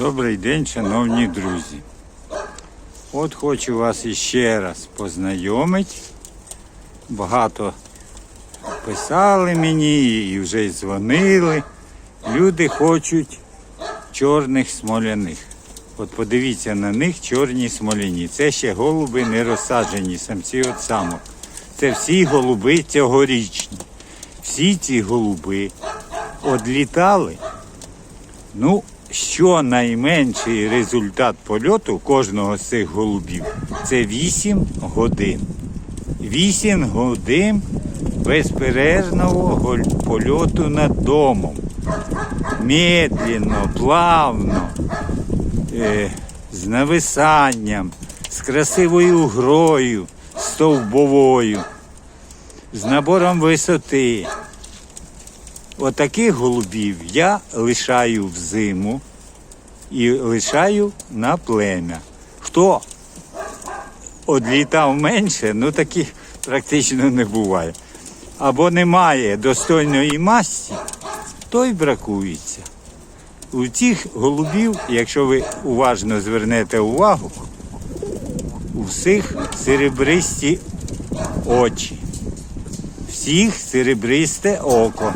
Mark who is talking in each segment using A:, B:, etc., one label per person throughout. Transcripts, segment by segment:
A: Добрий день, шановні друзі. От хочу вас іще раз познайомити. Багато писали мені і вже дзвонили. Люди хочуть чорних смоляних. От подивіться на них чорні смоляні. Це ще голуби не розсаджені, самці от самок. Це всі голуби цьогорічні. Всі ці голуби одлітали Ну, що найменший результат польоту кожного з цих голубів це 8 годин. 8 годин безперервного польоту над домом. Медленно, плавно, е, з нависанням, з красивою грою, стовбовою, з набором висоти. Отаких голубів я лишаю в зиму і лишаю на плем'я. Хто одлітав менше, ну таких практично не буває. Або немає достойної масті, то й бракується. У цих голубів, якщо ви уважно звернете увагу, у всіх серебристі очі. Всіх серебристе око.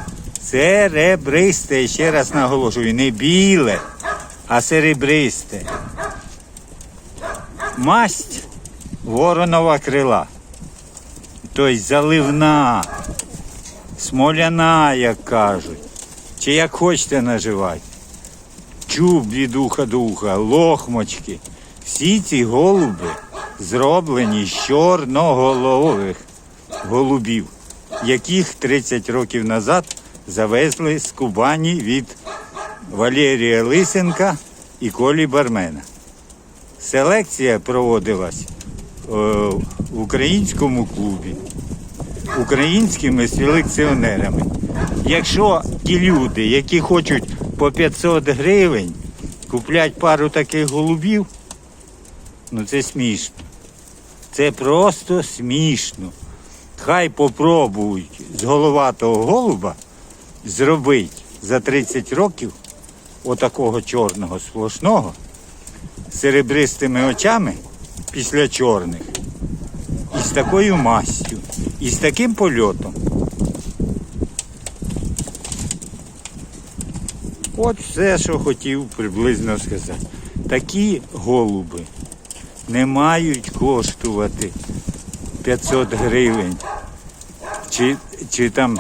A: Серебристе, ще раз наголошую, не біле, а серебристе. Масть воронова крила. Тобто заливна, смоляна, як кажуть. Чи як хочете наживати. Чуб від уха до лохмочки. Всі ці голуби зроблені з чорноголових голубів, яких 30 років назад завезли з Кубані від Валерія Лисенка і Колі Бармена. Селекція проводилась е, в українському клубі українськими селекціонерами. Якщо ті люди, які хочуть по 500 гривень куплять пару таких голубів, ну це смішно. Це просто смішно. Хай попробують з головатого голуба зробити за 30 років отакого чорного сплошного серебристими очами після чорних і з такою мастю, і з таким польотом. От все, що хотів приблизно сказати. Такі голуби не мають коштувати 500 гривень, чи, чи там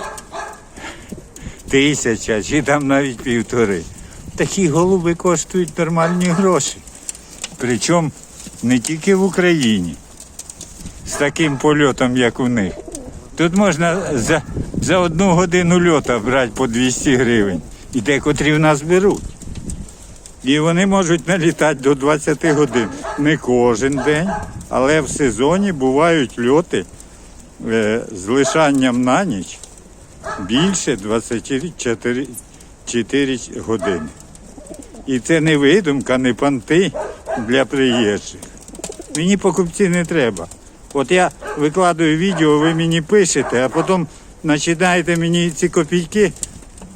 A: тисяча, чи там навіть півтори. Такі голуби коштують нормальні гроші. Причому не тільки в Україні з таким польотом, як у них. Тут можна за, за одну годину льота брати по 200 гривень. І декотрі в нас беруть. І вони можуть налітати до 20 годин. Не кожен день, але в сезоні бувають льоти е, з лишанням на ніч більше 24 4 години. І це не видумка, не понти для приїжджих. Мені покупці не треба. От я викладаю відео, ви мені пишете, а потім починаєте мені ці копійки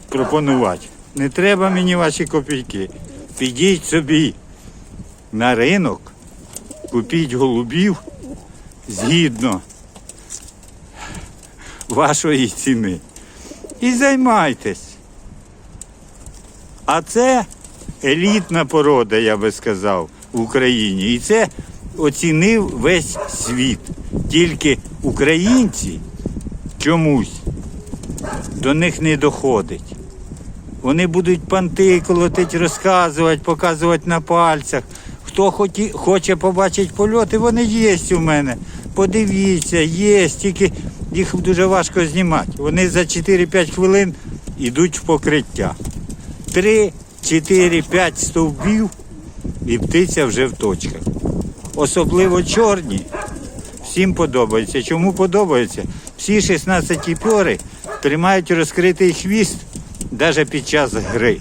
A: пропонувати. Не треба мені ваші копійки. Підіть собі на ринок, купіть голубів згідно вашої ціни. І займайтесь. А це елітна порода, я би сказав, в Україні. І це оцінив весь світ. Тільки українці чомусь до них не доходить. Вони будуть панти колотить, розказувати, показувати на пальцях. Хто хоче побачити польоти, вони є у мене. Подивіться, є, тільки їх дуже важко знімати. Вони за 4-5 хвилин йдуть в покриття. 3, 4, 5 стовбів і птиця вже в точках. Особливо чорні. Всім подобається. Чому подобається? Всі 16 пьори тримають розкритий хвіст навіть під час гри.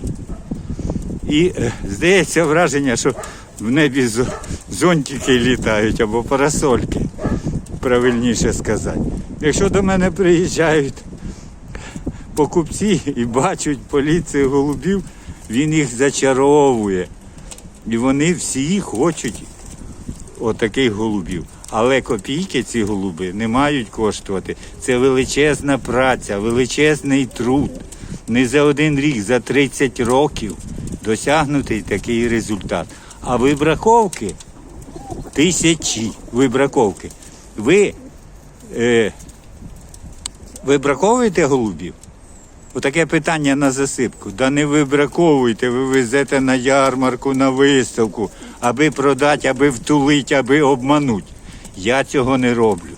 A: І е, здається враження, що в небі зонтики літають або парасольки, правильніше сказати. Якщо до мене приїжджають покупці і бачать поліцію голубів, він їх зачаровує. І вони всі хочуть отаких голубів. Але копійки ці голуби не мають коштувати. Це величезна праця, величезний труд. Не за один рік, за 30 років досягнутий такий результат. А вибраковки тисячі вибраковки. Ви е, вибраковуєте голубів? Отаке питання на засипку. Да не вибраковуйте, ви везете на ярмарку, на виставку, аби продати, аби втулити, аби обманути. Я цього не роблю.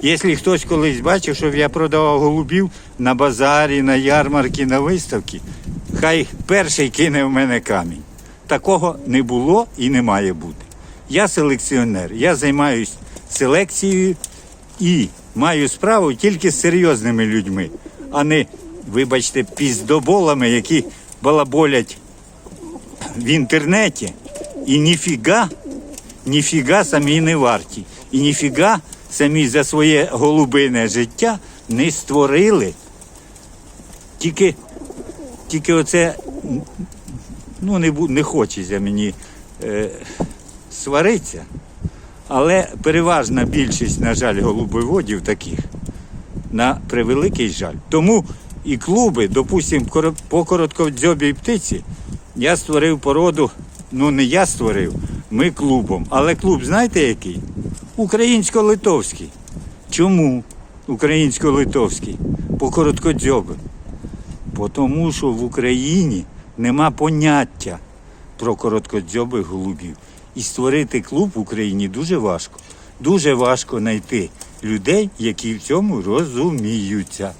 A: Якщо хтось колись бачив, щоб я продавав голубів на базарі, на ярмарки, на виставки, хай перший кине в мене камінь. Такого не було і не має бути. Я селекціонер, я займаюся селекцією і маю справу тільки з серйозними людьми, а не, вибачте, піздоболами, які балаболять в інтернеті і ніфіга, ніфіга самі не варті. І ніфіга самі за своє голубине життя не створили. Тільки, тільки оце ну не, не хочеться мені е, сваритися. Але переважна більшість, на жаль, голубоводів таких, на превеликий жаль. Тому і клуби, допустимо, по короткодзьобій птиці, я створив породу, ну не я створив, ми клубом. Але клуб знаєте який? Українсько-литовський. Чому українсько-литовський? По короткодзьобим. Тому що в Україні нема поняття про короткодзьобих голубів. І створити клуб в Україні дуже важко. Дуже важко знайти людей, які в цьому розуміються.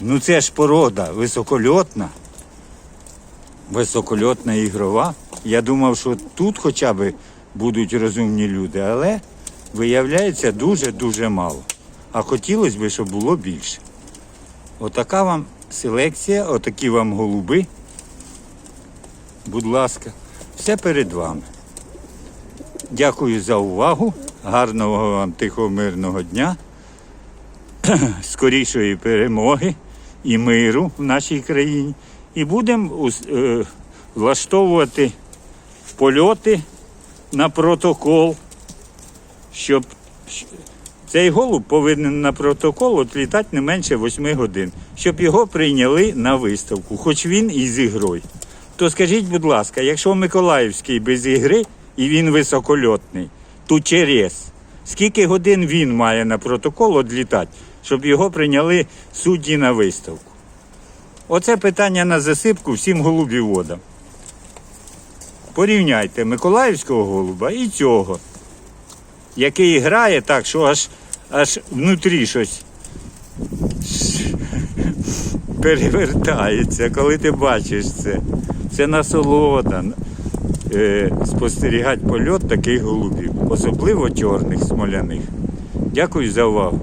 A: Ну це ж порода високольотна, високольотна ігрова. Я думав, що тут хоча б будуть розумні люди, але виявляється дуже-дуже мало. А хотілося б, щоб було більше. Отака вам селекція, отакі вам голуби. Будь ласка, все перед вами. Дякую за увагу. Гарного вам тихого мирного дня, скорішої перемоги і миру в нашій країні. І будемо е, влаштовувати польоти на протокол, щоб цей голуб повинен на протокол от літати не менше 8 годин, щоб його прийняли на виставку, хоч він і з ігрою. То скажіть, будь ласка, якщо Миколаївський без ігри і він високольотний, то через скільки годин він має на протокол відлітати, щоб його прийняли судді на виставку? Оце питання на засипку всім голубіводам. Порівняйте Миколаївського голуба і цього, який грає так, що аж, аж внутрі щось перевертається, коли ти бачиш це. Це насолода. Е, спостерігати польот таких голубів, особливо чорних смоляних. Дякую за увагу.